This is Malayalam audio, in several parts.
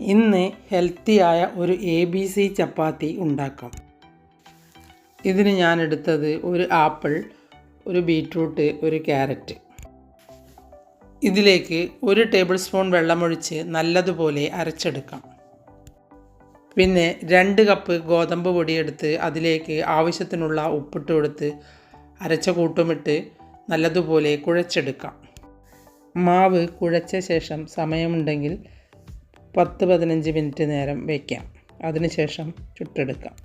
ഇന്ന് ഹെൽത്തിയായ ഒരു എ ബി സി ചപ്പാത്തി ഉണ്ടാക്കാം. ഇതിന് ഞാൻ എടുത്തത് ഒരു ആപ്പിൾ ഒരു ബീട്രൂട്ട് ഒരു ക്യാരറ്റ്. ഇതിലേക്ക് ഒരു ടേബിൾ സ്പൂൺ വെള്ളമൊഴിച്ച് നല്ലതുപോലെ അരച്ചെടുക്കാം. പിന്നെ രണ്ട് കപ്പ് ഗോതമ്പ് പൊടിയെടുത്ത് അതിലേക്ക് ആവശ്യത്തിനുള്ള ഉപ്പിട്ട് കൊടുത്ത് അരച്ച കൂട്ടുമിട്ട് നല്ലതുപോലെ കുഴച്ചെടുക്കാം. മാവ് കുഴച്ച ശേഷം സമയമുണ്ടെങ്കിൽ പത്ത് പതിനഞ്ച് മിനിറ്റ് നേരം വയ്ക്കാം അതിനുശേഷം ചുട്ടെടുക്കാം.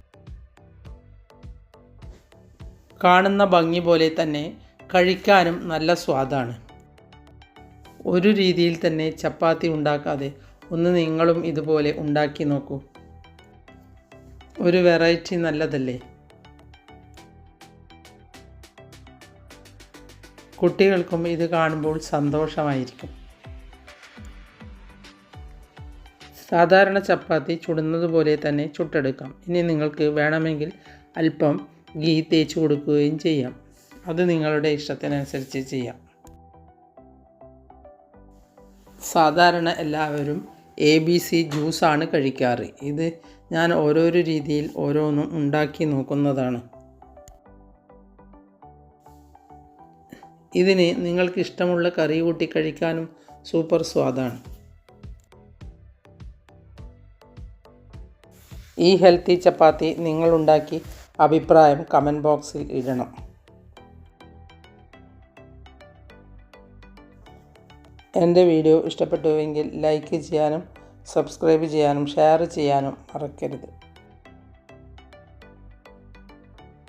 കാണുന്ന ഭംഗി പോലെ തന്നെ കഴിക്കാനും നല്ല സ്വാദാണ്. ഒരു രീതിയിൽ തന്നെ ചപ്പാത്തി ഉണ്ടാക്കാതെ ഒന്ന് നിങ്ങളും ഇതുപോലെ ഉണ്ടാക്കി നോക്കൂ. ഒരു വെറൈറ്റി നല്ലതല്ലേ? കുട്ടികൾക്കും ഇത് കാണുമ്പോൾ സന്തോഷമായിരിക്കും. സാധാരണ ചപ്പാത്തി ചുടുന്നതുപോലെ തന്നെ ചുട്ടെടുക്കാം. ഇനി നിങ്ങൾക്ക് വേണമെങ്കിൽ അല്പം ഗീ തേച്ച് കൊടുക്കുകയും ചെയ്യാം. അത് നിങ്ങളുടെ ഇഷ്ടത്തിനനുസരിച്ച് ചെയ്യാം. സാധാരണ എല്ലാവരും എ ബി സി ജ്യൂസാണ് കഴിക്കാറ്. ഇത് ഞാൻ ഓരോരോ രീതിയിൽ ഓരോന്നും ഉണ്ടാക്കി നോക്കുന്നതാണ്. ഇതിന് നിങ്ങൾക്ക് ഇഷ്ടമുള്ള കറി കൂട്ടി കഴിക്കാനും സൂപ്പർ സ്വാദാണ്. ഈ ഹെൽത്തി ചപ്പാത്തി നിങ്ങളുണ്ടാക്കി അഭിപ്രായം കമന്റ് ബോക്സിൽ ഇടണം. എന്റെ വീഡിയോ ഇഷ്ടപ്പെട്ടുവെങ്കിൽ ലൈക്ക് ചെയ്യാനും സബ്സ്ക്രൈബ് ചെയ്യാനും ഷെയർ ചെയ്യാനും മറക്കരുത്.